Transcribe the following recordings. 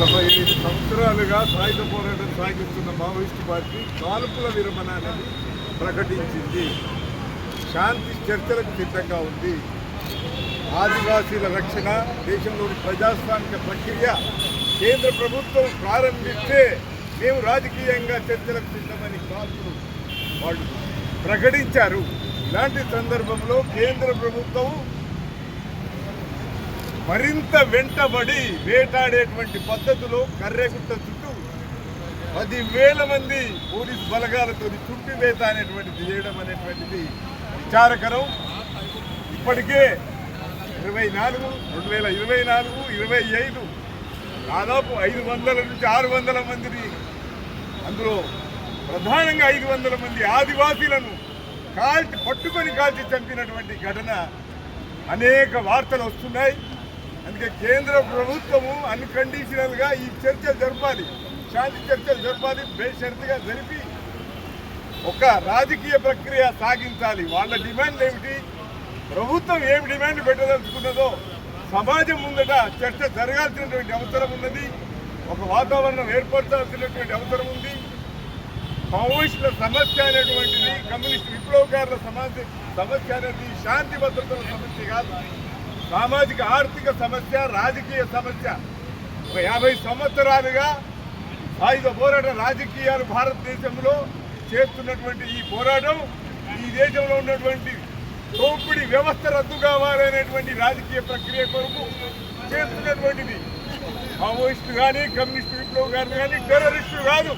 నలభై ఐదు సంవత్సరాలుగా సాయుధ పోరాటం సాగిస్తున్న మావోయిస్టు పార్టీ కాల్పుల విరమణ అనేది ప్రకటించింది. శాంతి చర్చలకు సిద్ధంగా ఉంది. ఆదివాసీల రక్షణ దేశంలోని ప్రజాస్వామిక ప్రక్రియ కేంద్ర ప్రభుత్వం ప్రారంభిస్తే మేము రాజకీయంగా చర్చలకు సిద్ధమని కాల్పులు వాళ్ళు ప్రకటించారు. ఇలాంటి సందర్భంలో కేంద్ర ప్రభుత్వం మరింత వెంటబడి వేటాడేటువంటి పద్ధతిలో కర్రెగుట్ట చుట్టూ పదివేల మంది పోలీస్ బలగాలతో చుట్టివేత అనేటువంటిది చేయడం అనేటువంటిది విచారకరం. ఇప్పటికే ఇరవై నాలుగు రెండు వేల ఇరవై నాలుగు ఇరవై ఐదు దాదాపు ఐదు వందల నుంచి ఆరు వందల మందిని అందులో ప్రధానంగా ఐదు వందల మంది ఆదివాసీలను కాల్చి పట్టుకొని కాల్చి చంపినటువంటి ఘటన అనేక వార్తలు వస్తున్నాయి. అందుకే కేంద్ర ప్రభుత్వము అన్కండిషనల్గా ఈ చర్చలు జరపాలి. శాంతి చర్చలు జరపాలి బేషరతుగా జరిపి ఒక రాజకీయ ప్రక్రియ సాగించాలి. వాళ్ళ డిమాండ్ ఏమిటి? ప్రభుత్వం ఏమి డిమాండ్ పెట్టదలుచుకున్నదో సమాజం ముందట చర్చ జరగాల్సినటువంటి అవసరం ఉన్నది. ఒక వాతావరణం ఏర్పరచాల్సినటువంటి అవసరం ఉంది. మావోయిస్టుల సమస్య అనేటువంటిది కమ్యూనిస్ట్ విప్లవకారుల సమస్య సమస్య అనేది శాంతి భద్రతల సమస్య కాదు. సామాజిక ఆర్థిక సమస్య రాజకీయ సమస్య. ఒక యాభై సంవత్సరాలుగా ఆయుధ పోరాట రాజకీయాలు భారతదేశంలో చేస్తున్నటువంటి ఈ పోరాటం ఈ దేశంలో ఉన్నటువంటి దోపిడి వ్యవస్థ రద్దు కావాలనేటువంటి రాజకీయ ప్రక్రియ కొరకు చేస్తున్నటువంటిది. మావోయిస్టు కానీ కమ్యూనిస్టు విప్లవకారులు కానీ టెర్రరిస్టులు కాదు.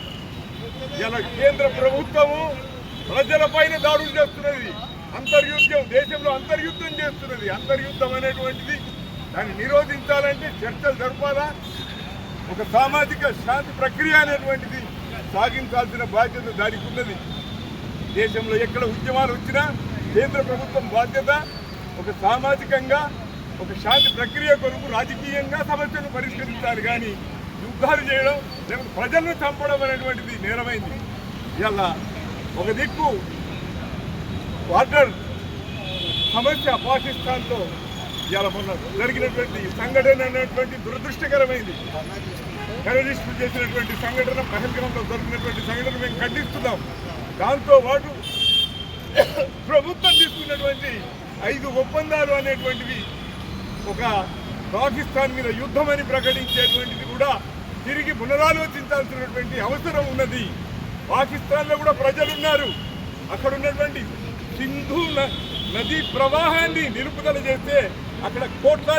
ఇలా కేంద్ర ప్రభుత్వము ప్రజలపైన దాడులు చేస్తున్నది. అంతర్యుద్ధం దేశంలో అంతర్యుద్ధం చేస్తున్నది. అంతర్యుద్ధం అనేటువంటిది దాన్ని నిరోధించాలంటే చర్చలు జరపాలా? ఒక సామాజిక శాంతి ప్రక్రియ అనేటువంటిది సాగించాల్సిన బాధ్యత దానికి ఉన్నది. దేశంలో ఎక్కడ ఉద్యమాలు వచ్చినా కేంద్ర ప్రభుత్వం బాధ్యత ఒక సామాజికంగా ఒక శాంతి ప్రక్రియ కొరకు రాజకీయంగా సమస్యను పరిష్కరించాలి. కానీ యుద్ధాలు చేయడం లేకపోతే ప్రజలను చంపడం అనేటువంటిది నేరమైంది. ఇలా ఒక దిక్కు వాటర్ సమస్య పాకిస్తాన్తో ఇవాళ మొన్న జరిగినటువంటి సంఘటన అనేటువంటి దురదృష్టకరమైంది. టెర్రరిస్టులు చేసినటువంటి సంఘటన పహల్గాంలో జరిగినటువంటి సంఘటన మేము ఖండిస్తున్నాం. దాంతోపాటు ప్రభుత్వం తీసుకున్నటువంటి ఐదు ఒప్పందాలు అనేటువంటివి ఒక పాకిస్తాన్ మీద యుద్ధమని ప్రకటించేటువంటిది కూడా తిరిగి పునరాలోచించాల్సినటువంటి అవసరం ఉన్నది. పాకిస్తాన్లో కూడా ప్రజలున్నారు. అక్కడ ఉన్నటువంటి సింధు న- నదీ ప్రవాహాన్ని నిలుపుదల చేస్తే అక్కడ కోట్లాది